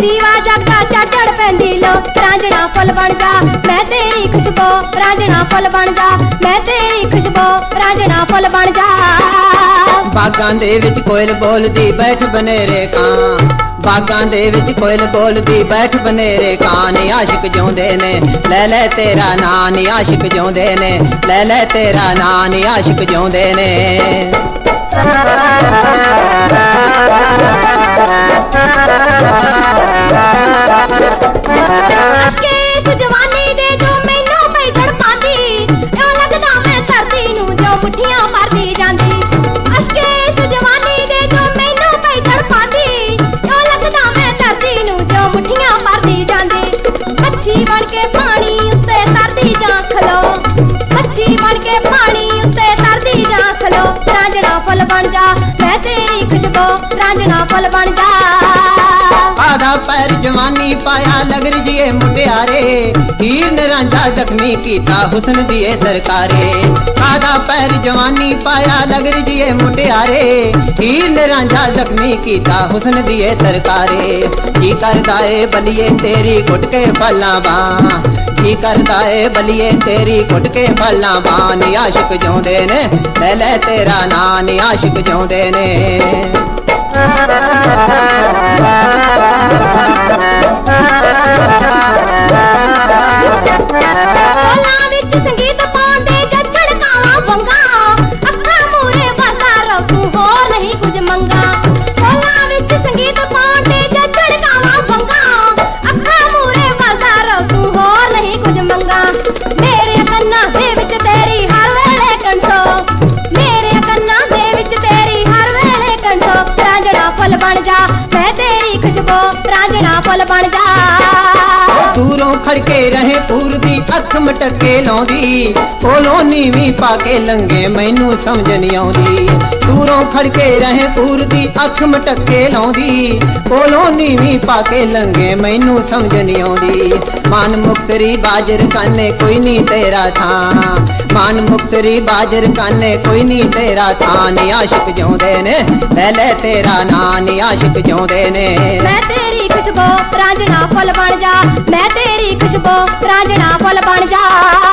ਦੀਵਾ ਜਗਦਾ ਚੜ ਪੈਂਦੀ ਲੋ। ਰਾਂਝਣਾ ਫੁੱਲ ਬਣ ਜਾ, ਮੈਂ ਤੇਰੀ ਖੁਸ਼ਬੂ ਰਾਂਝਣਾ ਫੁੱਲ ਬਣ ਜਾ, ਮੈਂ ਤੇਰੀ ਖੁਸ਼ਬੂ ਰਾਂਝਣਾ ਫੁੱਲ ਬਣ ਜਾ। ਬਾਗਾਂ ਦੇ ਵਿੱਚ ਕੋਇਲ ਬੋਲਦੀ, ਬੈਠ ਬਨੇਰੇ ਕਾਂ। ਬਾਗਾਂ ਦੇ ਵਿੱਚ ਕੋਇਲ ਬੋਲਦੀ, ਬੈਠ ਬਨੇਰੇ ਕਾਂ। ਨੀ ਆਸ਼ਿਕ ਜਿਉਂਦੇ ਨੇ, ਲੈ ਲੈ ਤੇਰਾ ਨਾਂ, ਨੀ ਆਸ਼ਿਕ ਜਿਉਂਦੇ ਨੇ, ਲੈ ਲੈ ਤੇਰਾ ਨਾਂ, ਨੀ ਆਸ਼ਿਕ ਜਿਉਂਦੇ ਨੇ। ਫੁੱਲ ਬਣ ਜਾ, ਮੈਂ ਤੇਰੀ ਖੁਸ਼ਬੂ ਰਾਂਝਣਾ ਫੁੱਲ ਬਣ ਜਾ। ਆਧਾ ਪੈਰ ਜਵਾਨੀ ਪਾਇਆ ਲਗਰ ਜੀਏ ਮੁਟਿਆਰੇ, ਹੀਰ ਨੇ ਰਾਂਝਾ ਜ਼ਖਮੀ ਕੀਤਾ ਹੁਸਨ ਦੀਏ ਸਰਕਾਰੇ। ਆਦਾ ਪੈਰ ਜਵਾਨੀ ਪਾਇਆ ਲਗਰ ਜੀਏ ਮੁਟਿਆਰੇ, ਹੀਰ ਨੇ ਰਾਂਝਾ ਜ਼ਖਮੀ ਕੀਤਾ ਹੁਸਨ ਦੀਏ ਸਰਕਾਰੇ। ਕੀ ਕਰਦਾ ਏ ਬਲੀਏ ਤੇਰੀ ਘੁੱਟ ਕੇ ਫਲਾਂ ਬਾਂ ਜੀ ਕਰਦਾ ਏ ਬਲੀਏ, ਤੇਰੀ ਘੁੱਟ ਕੇ ਫਲਾਂ ਬਾਂ ਆਸ਼ਿਕ ਜਿਉਂਦੇ ਨੇ। ਲੈ ਲੈ ਤੇਰਾ ਨਾਂ ਨੀ ਆਸ਼ਿਕ ਜਿਉਂਦੇ ਨੇ। ਰਾਂਝਣਾ ਫੁੱਲ ਬਣ ਜਾ। ਦੂਰੋਂ ਖੜਕੇ ਰਹੇ ਪੂਰ ਦੀ ਅੱਖ ਮਟਕੇ ਲਾਉਂਦੀ। ਕੋਲੋਂ ਨੀਵੀਂ ਪਾ ਕੇ ਲੰਗੇ ਮੈਨੂੰ ਸਮਝ ਨਹੀਂ ਆਉਂਦੀ। ਦੂਰੋਂ ਖੜਕੇ ਰਹੇ ਪੂਰ ਦੀ ਅੱਖ ਮਟਕੇ ਲਾਉਂਦੀ। ਕੋਲੋਂ ਨੀਵੀਂ ਪਾ ਕੇ ਲੰਗੇ ਮੈਨੂੰ ਸਮਝ ਨਹੀਂ ਆਉਂਦੀ। ਮਨ ਮੁਕਸਰੀ ਬਾਜਰ ਕਾਨੇ ਕੋਈ ਨਹੀਂ ਤੇਰਾ ਥਾਂ। ਮਨ ਮੁਕਸਰੀ ਬਾਜਰ ਕਾਨੇ ਕੋਈ ਨਹੀਂ ਤੇਰਾ ਥਾਂ। ਨੀ ਆਸ਼ਿਕ ਜਿਉਂਦੇ ਨੇ ਲੈ ਲੈ ਤੇਰਾ ਨਾਂ। ਨੀ ਆਸ਼ਿਕ ਜਿਉਂਦੇ ਨੇ। ਮੈਂ ਤੇਰੀ ਖੁਸ਼ਬੂ ਰਾਂਝਣਾ ਫੁੱਲ ਬਣ ਜਾ ਮੈਂ ਤੇਰੀ ਖੁਸ਼ਬੂ ਰਾਂਝਣਾ ਫੁੱਲ ਬਣ ਜਾ।